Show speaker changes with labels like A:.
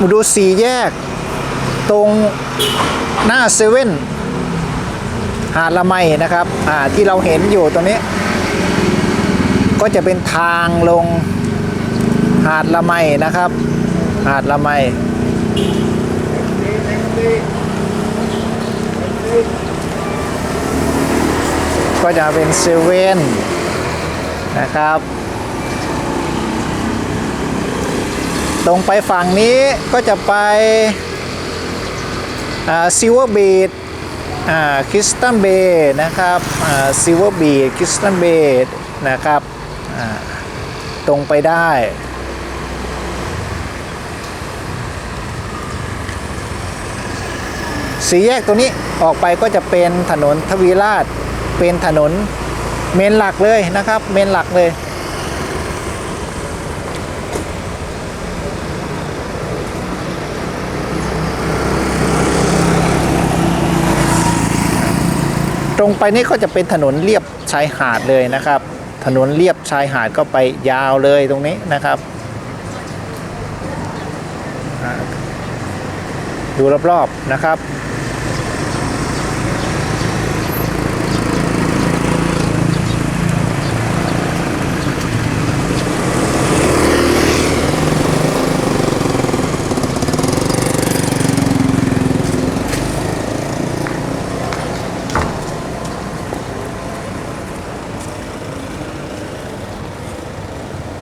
A: มาดูสี่แยก ตรงหน้าเซเว่นหาดละไมนะครับอ่าที่เราเห็นอยู่ตรงนี้ ก็จะเป็นทางลงหาดละไมนะครับ หาดละไมก็จะเป็นเซเว่นนะครับ ตรงไปฝั่งนี้ก็จะไปซิลเวอร์บีดคริสตันเบย์นะครับซิลเวอร์บีดคริสตันเบย์นะครับตรงไปได้สีแยกตรงนี้ออกไปก็จะเป็นถนนทวีราช เป็นถนนเมนหลักเลยนะครับ เมนหลักเลย ตรงไปนี่ก็จะเป็นถนนเลียบชายหาดเลยนะครับ ถนนเลียบชายหาดก็ไปยาวเลยตรงนี้นะครับ ดูรอบๆนะครับ